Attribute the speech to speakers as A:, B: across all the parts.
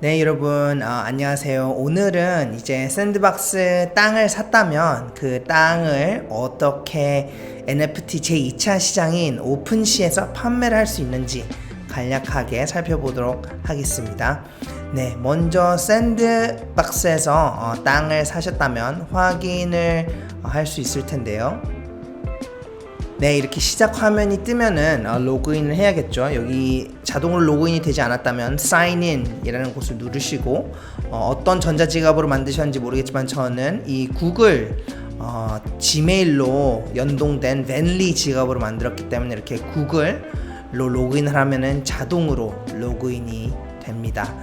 A: 네, 여러분, 어, 안녕하세요. 오늘은 이제 샌드박스 땅을 샀다면 그 땅을 어떻게 NFT 제2차 시장인 오픈시에서 판매를 할 수 있는지 간략하게 살펴보도록 하겠습니다. 네, 먼저 샌드박스에서 어, 땅을 사셨다면 확인을 할수 있을 텐데요. 네 이렇게 시작 화면이 뜨면은 어, 로그인을 해야겠죠. 여기 자동으로 로그인이 되지 않았다면 in 이라는 곳을 누르시고 어, 떤 전자지갑으로 만드셨는지 모르겠지만 저는 이 구글 어, 지메일로 연동된 벤리 지갑으로 만들었기 때문에 이렇게 구글로 로그인을 하면은 자동으로 로그인이 됩니다.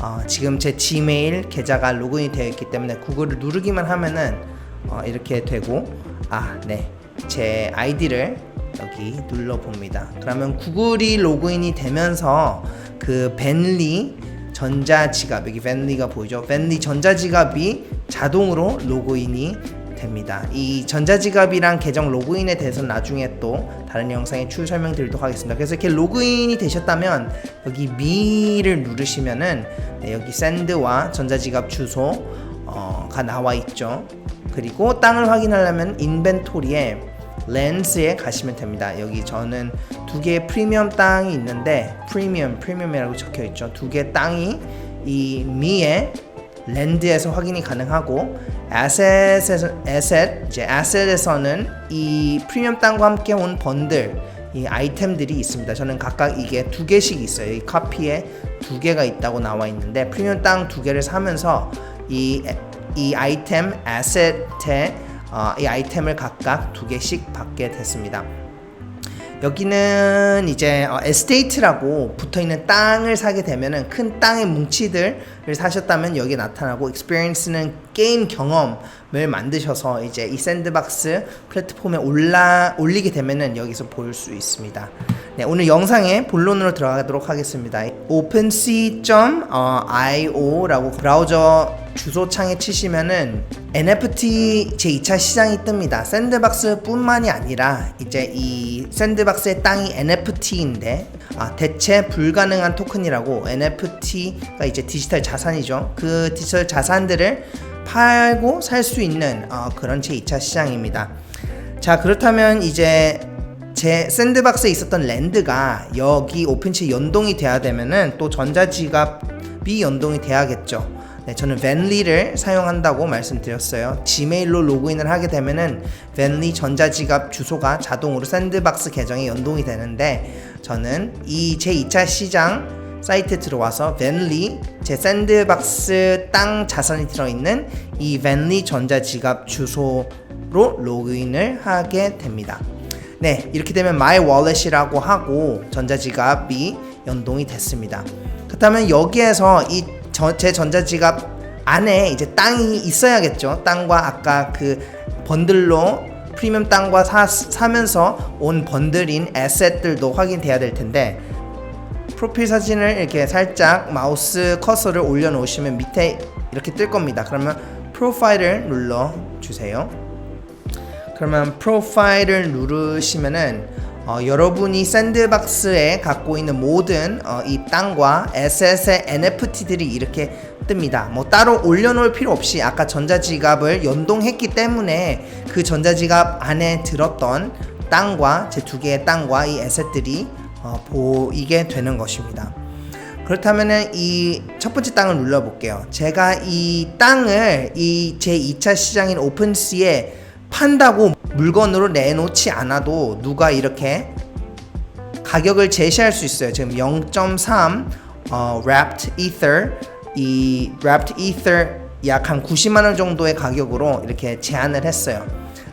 A: 어, 지금 제 지메일 계좌가 로그인이 되어 있기 때문에 구글을 누르기만 하면은 어, 이렇게 되고 아네 제 아이디를 여기 눌러 봅니다. 그러면 구글이 로그인이 되면서 그 벤리 전자지갑 여기 벤리가 보이죠? 벤리 전자지갑이 자동으로 로그인이 됩니다. 이 전자지갑이랑 계정 로그인에 대해서 나중에 또 다른 영상에 추후 설명드리도록 하겠습니다. 그래서 이렇게 로그인이 되셨다면 여기 미를 누르시면은 네, 여기 샌드와 전자지갑 주소가 나와 있죠. 그리고 땅을 확인하려면 인벤토리에 렌스에 가시면 됩니다. 여기 저는 두 개의 프리미엄 땅이 있는데 프리미엄 프리미엄이라고 적혀 있죠. 두개 땅이 이 미에 랜드에서 확인이 가능하고 에셋에서 에셋 이제 에셋에서는 이 프리미엄 땅과 함께 온 번들 이 아이템들이 있습니다. 저는 각각 이게 두 개씩 있어요. 이 카피에 두 개가 있다고 나와 있는데 프리미엄 땅 두 개를 사면서 이, 이 아이템 에셋에 어, 이 아이템을 각각 두 개씩 받게 됐습니다. 여기는 이제 어, 에스테이트라고 붙어 있는 땅을 사게 되면은 큰 땅의 뭉치들을 사셨다면 여기 나타나고 experience는 게임 경험을 만드셔서 이제 이 샌드박스 플랫폼에 올라 올리게 되면은 여기서 볼 수 있습니다. 네, 오늘 영상의 본론으로 들어가도록 하겠습니다. opensea.io라고 브라우저 주소창에 치시면은 NFT 제2차 시장이 뜹니다. 샌드박스뿐만이 아니라 이제 이 샌드박스의 땅이 NFT인데 아, 대체 불가능한 토큰이라고 NFT가 이제 디지털 자산이죠. 그 디지털 자산들을 팔고 살 수 있는 어, 그런 제2차 시장입니다. 자 그렇다면 이제 제 샌드박스에 있었던 랜드가 여기 오픈치 연동이 돼야 되면은 또 전자지갑이 연동이 돼야겠죠. 네, 저는 벤리를 사용한다고 말씀드렸어요. 지메일로 로그인을 하게 되면은 벤리 전자지갑 주소가 자동으로 샌드박스 계정에 연동이 되는데 저는 이 제 2차 시장 사이트에 들어와서 벤리 제 샌드박스 땅 자산이 들어있는 이 벤리 전자지갑 주소로 로그인을 하게 됩니다. 네, 이렇게 되면 마이 월렛이라고 하고 전자지갑이 연동이 됐습니다. 그렇다면 여기에서 이 제 전자지갑 안에 이제 땅이 있어야겠죠. 땅과 아까 그 번들로 프리미엄 땅과 사, 사면서 온 번들인 에셋들도 확인돼야 될 텐데 프로필 사진을 이렇게 살짝 마우스 커서를 올려 놓으시면 밑에 이렇게 뜰 겁니다. 그러면 프로파일을 눌러 주세요. 그러면 프로파일을 누르시면은 어, 여러분이 샌드박스에 갖고 있는 모든 어, 이 땅과 에셋의 NFT들이 이렇게 뜹니다. 뭐 따로 올려놓을 필요 없이 아까 전자지갑을 연동했기 때문에 그 전자지갑 안에 들었던 땅과 제 두 개의 땅과 이 에셋들이 어, 보이게 되는 것입니다. 그렇다면은 이 첫 번째 땅을 눌러볼게요. 제가 이 땅을 이 제 2차 시장인 오픈시에 판다고 물건으로 내놓지 않아도 누가 이렇게 가격을 제시할 수 있어요. 지금 0.3 어, wrapped ether 이 wrapped ether 약 한 90만 원 정도의 가격으로 이렇게 제안을 했어요.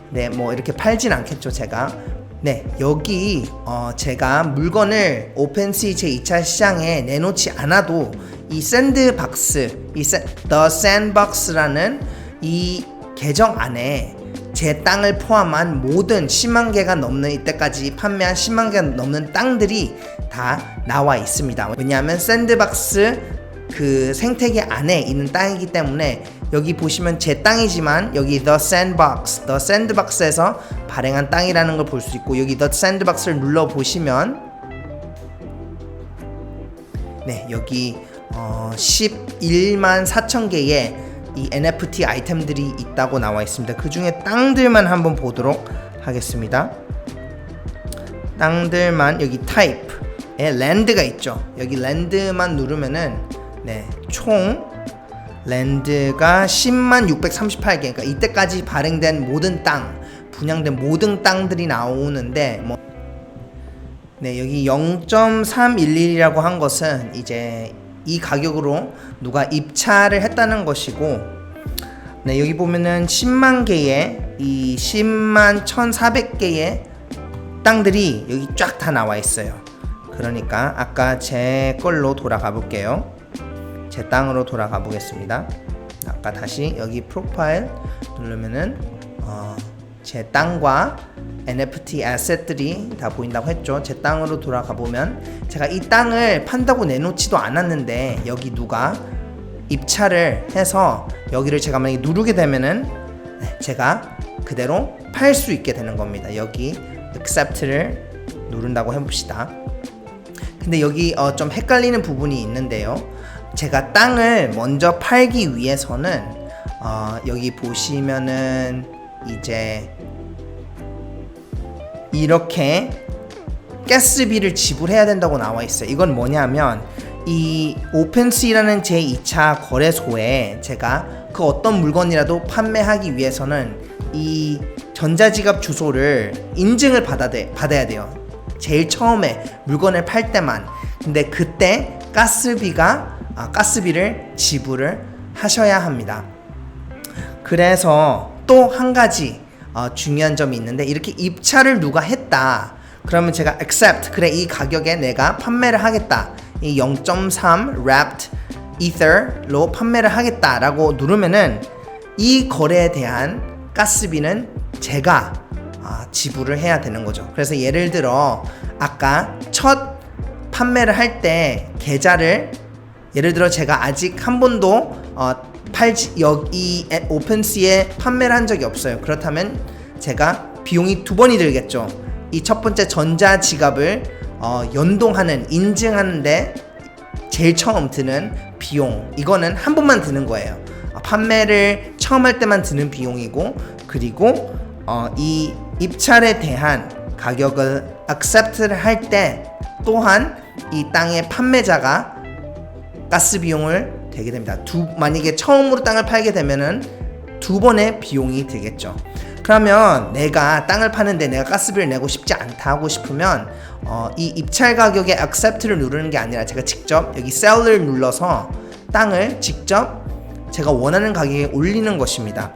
A: 네, 뭐 이렇게 팔진 않겠죠, 제가. 네, 여기 어, 제가 물건을 오펜시 제2차 시장에 내놓지 않아도 이 샌드박스, 이 샌, The Sandbox라는 이 계정 안에 제 땅을 포함한 모든 10만 개가 넘는 이때까지 판매한 10만 개가 넘는 땅들이 다 나와 있습니다. 왜냐하면 샌드박스 그 생태계 안에 있는 땅이기 때문에 여기 보시면 제 땅이지만 여기 The Sandbox, The Sandbox에서 발행한 땅이라는 걸 볼 수 있고 여기 The Sandbox를 눌러 보시면 네 여기 어, 11만 4천 개의 이 NFT 아이템들이 있다고 나와 있습니다. 그 중에 땅들만 한번 보도록 하겠습니다. 땅들만 여기 타입에 랜드가 있죠. 여기 랜드만 누르면은 네, 총 랜드가 10만 638개. 그러니까 이때까지 발행된 모든 땅, 분양된 모든 땅들이 나오는데 뭐 네, 여기 0.311이라고 한 것은 이제 이 가격으로 누가 입찰을 했다는 것이고 네, 여기 보면은 10만 개의 이 10만 1,400개의 땅들이 여기 쫙 다 나와 있어요. 그러니까 아까 제 걸로 돌아가 볼게요. 제 땅으로 돌아가 보겠습니다. 아까 다시 여기 프로파일 누르면은 어, 제 땅과 NFT 에셋들이 다 보인다고 했죠. 제 땅으로 돌아가 보면 제가 이 땅을 판다고 내놓지도 않았는데 여기 누가 입찰을 해서 여기를 제가 만약에 누르게 되면은 네, 제가 그대로 팔 수 있게 되는 겁니다. 여기 accept를 누른다고 해봅시다. 근데 여기 어, 좀 헷갈리는 부분이 있는데요. 제가 땅을 먼저 팔기 위해서는 어, 여기 보시면은 이제 이렇게 가스비를 지불해야 된다고 나와 있어요. 이건 뭐냐면 이 오펜시라는 제 2차 거래소에 제가 그 어떤 물건이라도 판매하기 위해서는 이 전자지갑 주소를 인증을 받아 받아야 돼요. 제일 처음에 물건을 팔 때만. 근데 그때 가스비가 아, 가스비를 지불을 하셔야 합니다. 그래서 또 한 가지 어, 중요한 점이 있는데 이렇게 입찰을 누가 했다. 그러면 제가 accept 그래 이 가격에 내가 판매를 하겠다. 이 0.3 wrapped ether로 판매를 하겠다라고 누르면은 이 거래에 대한 가스비는 제가 아, 지불을 해야 되는 거죠. 그래서 예를 들어 아까 첫 판매를 할 때 계좌를 예를 들어 제가 아직 한 번도 어, 팔지 여기 오픈시에 판매를 한 적이 없어요. 그렇다면 제가 비용이 두 번이 들겠죠. 이 첫 번째 전자 지갑을 어, 연동하는 인증하는데 제일 처음 드는 비용 이거는 한 번만 드는 거예요. 어, 판매를 처음 할 때만 드는 비용이고 그리고 어, 이 입찰에 대한 가격을 accept를 할 때 또한 이 땅의 판매자가 가스 비용을 되게 됩니다. 두 만약에 처음으로 땅을 팔게 되면은 두 번의 비용이 되겠죠. 그러면 내가 땅을 파는데 내가 가스비를 내고 싶지 않다 하고 싶으면 어, 이 입찰 가격에 accept를 누르는 게 아니라 제가 직접 여기 sell을 눌러서 땅을 직접 제가 원하는 가격에 올리는 것입니다.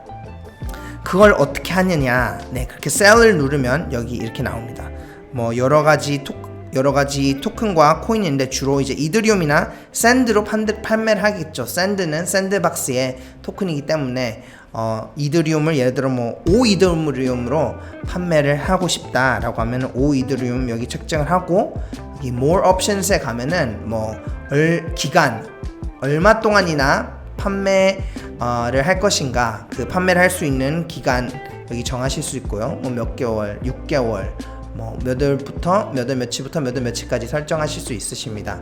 A: 그걸 어떻게 하느냐? 네, 그렇게 sell을 누르면 여기 이렇게 나옵니다. 뭐 여러 가지 토 여러 가지 토큰과 코인인데 주로 이제 이더리움이나 샌드로 판드, 판매를 하겠죠. 샌드는 샌드박스의 토큰이기 때문에 어, 이더리움을 예를 들어 뭐 5이더리움으로 판매를 하고 싶다라고 하면 5이더리움 여기 책정을 하고 이 more options에 가면은 뭐 얼, 기간 얼마 동안이나 판매를 할 것인가 그 판매를 할 수 있는 기간 여기 정하실 수 있고요. 뭐 몇 개월, 6개월 뭐 몇 월부터 몇 월 며칠부터 몇 월 며칠까지 설정하실 수 있으십니다.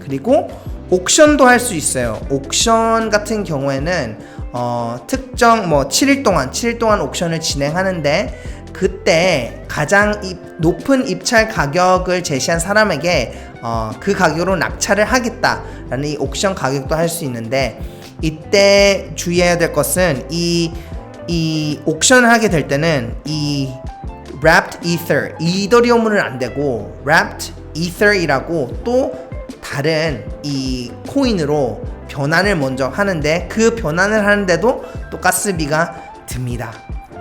A: 그리고 옥션도 할 수 있어요. 옥션 같은 경우에는 어, 특정 뭐 7일 동안 7일 동안 옥션을 진행하는데 그때 가장 입, 높은 입찰 가격을 제시한 사람에게 어, 그 가격으로 낙찰을 하겠다라는 이 옥션 가격도 할 수 있는데 이때 주의해야 될 것은 이, 이 옥션을 하게 될 때는 이 wrapped ether 이더리움은 안 되고 wrapped ether이라고 또 다른 이 코인으로 변환을 먼저 하는데 그 변환을 하는데도 또 가스비가 듭니다.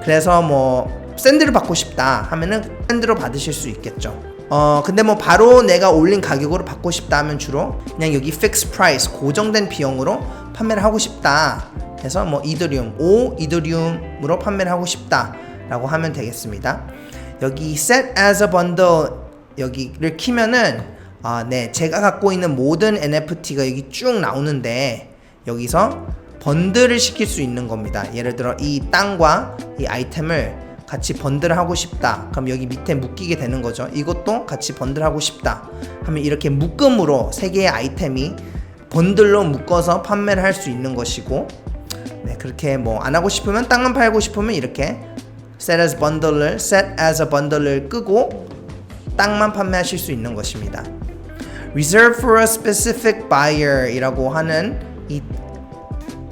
A: 그래서 뭐 샌드를 받고 싶다 하면은 샌드로 받으실 수 있겠죠. 어 근데 뭐 바로 내가 올린 가격으로 받고 싶다 하면 주로 그냥 여기 fixed price 고정된 비용으로 판매를 하고 싶다 해서 뭐 이더리움 5 이더리움으로 판매를 하고 싶다 라고 하면 되겠습니다. 여기 set as a bundle 여기를 키면은 아, 네, 제가 갖고 있는 모든 NFT가 여기 쭉 나오는데 여기서 번들을 시킬 수 있는 겁니다. 예를 들어 이 땅과 이 아이템을 같이 번들하고 싶다. 그럼 여기 밑에 묶이게 되는 거죠. 이것도 같이 번들 하고 싶다. 하면 이렇게 묶음으로 세 개의 아이템이 번들로 묶어서 판매를 할 수 있는 것이고 네, 그렇게 뭐 안 하고 싶으면 땅만 팔고 싶으면 이렇게 set as bundle을 set as a bundle을 끄고 땅만 판매하실 수 있는 것입니다. reserve for a specific buyer이라고 하는 이,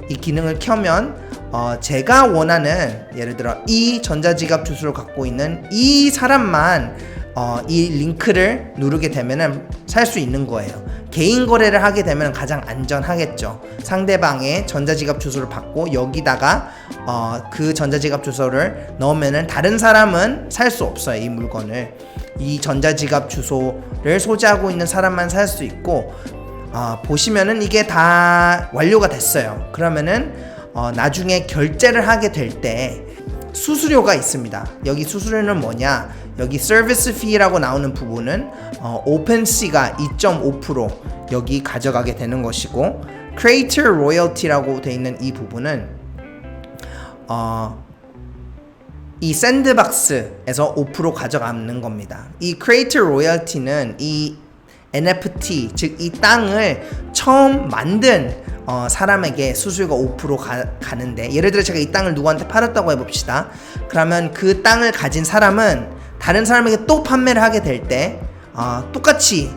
A: 이 기능을 켜면 어, 제가 원하는 예를 들어 이 전자지갑 주소를 갖고 있는 이 사람만 어, 이 링크를 누르게 되면은 살 수 있는 거예요. 개인 거래를 하게 되면 가장 안전하겠죠. 상대방의 전자지갑 주소를 받고 여기다가 어, 그 전자지갑 주소를 넣으면은 다른 사람은 살 수 없어요. 이 물건을 이 전자지갑 주소를 소지하고 있는 사람만 살 수 있고 어, 보시면은 이게 다 완료가 됐어요. 그러면은 어, 나중에 결제를 하게 될 때 수수료가 있습니다. 여기 수수료는 뭐냐? 여기 서비스 fee라고 나오는 부분은 어, 오펜시가 2.5% 여기 가져가게 되는 것이고 creator royalty라고 돼 있는 이 부분은 어, 이 샌드박스에서 5% 가져가는 겁니다. 이 creator royalty는 이 NFT 즉 이 땅을 처음 만든 어, 사람에게 수수료가 5% 가, 가는데 예를 들어 제가 이 땅을 누구한테 팔았다고 해봅시다. 그러면 그 땅을 가진 사람은 다른 사람에게 또 판매를 하게 될때 어, 똑같이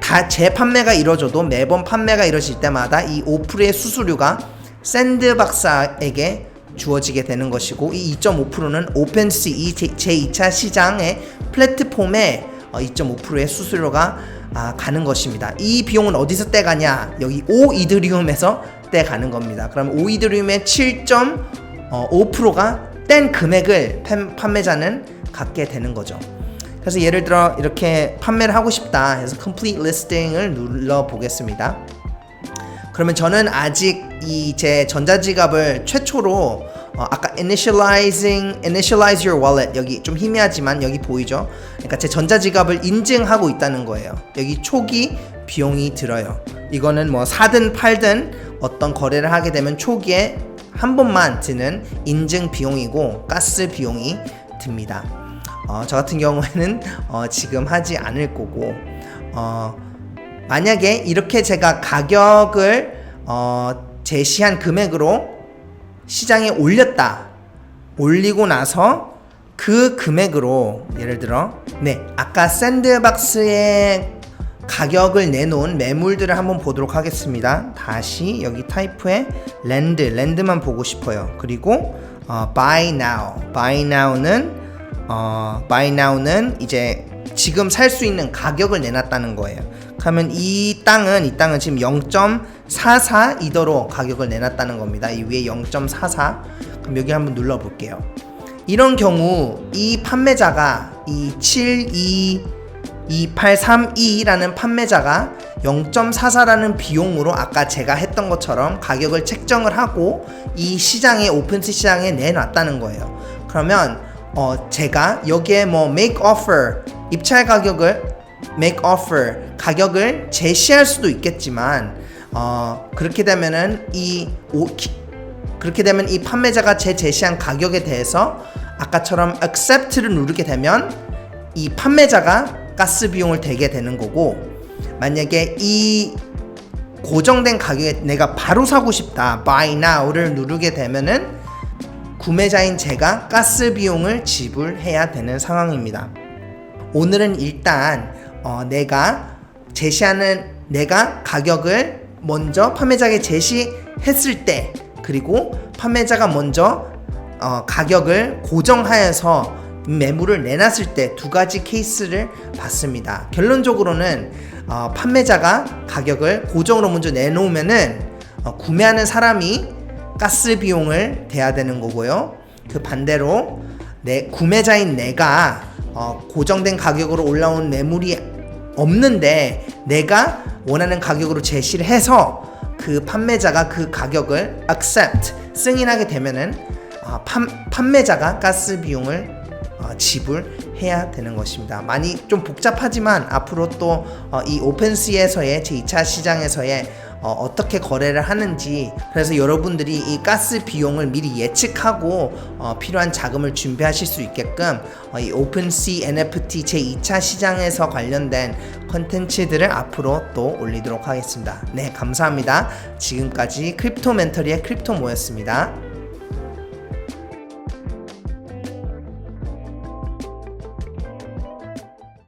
A: 다 재판매가 이루어져도 매번 판매가 이루어질 때마다 이 5%의 수수료가 샌드박사에게 주어지게 되는 것이고 이 2.5%는 오펜시 이 제2차 시장의 플랫폼에 어, 2.5%의 수수료가 아, 가는 것입니다. 이 비용은 어디서 떼가냐? 여기 5 이더리움에서 떼가는 겁니다. 그럼 5 이더리움의 7.5%가 뗀 금액을 팬- 판매자는 갖게 되는 거죠. 그래서 예를 들어 이렇게 판매를 하고 싶다 해서 complete listing을 눌러 보겠습니다. 그러면 저는 아직 이 제 전자지갑을 최초로 어, 아까 initializing initialize your wallet 여기 좀 희미하지만 여기 보이죠? 그러니까 제 전자지갑을 인증하고 있다는 거예요. 여기 초기 비용이 들어요. 이거는 뭐 사든 팔든 어떤 거래를 하게 되면 초기에 한 번만 드는 인증 비용이고 가스 비용이 듭니다. 어, 저 같은 경우에는 어, 지금 하지 않을 거고 어, 만약에 이렇게 제가 가격을 어, 제시한 금액으로 시장에 올렸다. 올리고 나서 그 금액으로 예를 들어 네 아까 샌드박스에 가격을 내놓은 매물들을 한번 보도록 하겠습니다. 다시 여기 타이프에 랜드 랜드만 보고 싶어요. 그리고 어, buy now buy now는 어, buy now는 이제 지금 살 수 있는 가격을 내놨다는 거예요. 그러면 이 땅은 이 땅은 지금 0.44 이더로 가격을 내놨다는 겁니다. 이 위에 0.44. 그럼 여기 한번 눌러 볼게요. 이런 경우 이 판매자가 이 72832라는 판매자가 0.44라는 비용으로 아까 제가 했던 것처럼 가격을 책정을 하고 이 시장에 오픈시 시장에 내놨다는 거예요. 그러면 어 제가 여기에 뭐 make offer 입찰 가격을 make offer 가격을 제시할 수도 있겠지만 어 그렇게 되면은 이 오, 기, 그렇게 되면 이 판매자가 제 제시한 가격에 대해서 아까처럼 accept를 누르게 되면 이 판매자가 가스 비용을 대게 되는 거고 만약에 이 고정된 가격에 내가 바로 사고 싶다 buy now를 누르게 되면은 구매자인 제가 가스 비용을 지불해야 되는 상황입니다. 오늘은 일단 어, 내가 제시하는 내가 가격을 먼저 판매자에게 제시했을 때 그리고 판매자가 먼저 어, 가격을 고정하여서 매물을 내놨을 때 두 가지 케이스를 봤습니다. 결론적으로는 어, 판매자가 가격을 고정으로 먼저 내놓으면은 어, 구매하는 사람이 가스 비용을 대야 되는 거고요. 그 반대로 내 구매자인 내가 어, 고정된 가격으로 올라온 매물이 없는데 내가 원하는 가격으로 제시를 해서 그 판매자가 그 가격을 accept 승인하게 되면은 어, 판, 판매자가 가스 비용을 어, 지불해야 되는 것입니다. 많이 좀 복잡하지만 앞으로 또이 오픈시에서의 제 2차 시장에서의 어, 떻게 거래를 하는지 그래서 여러분들이 이 가스 비용을 미리 예측하고 어, 필요한 자금을 준비하실 수 있게끔 어, 이 오픈시 NFT 제2차 시장에서 관련된 컨텐츠들을 앞으로 또 올리도록 하겠습니다. 네, 감사합니다. 지금까지 크립토 멘터리의 크립토 모였습니다.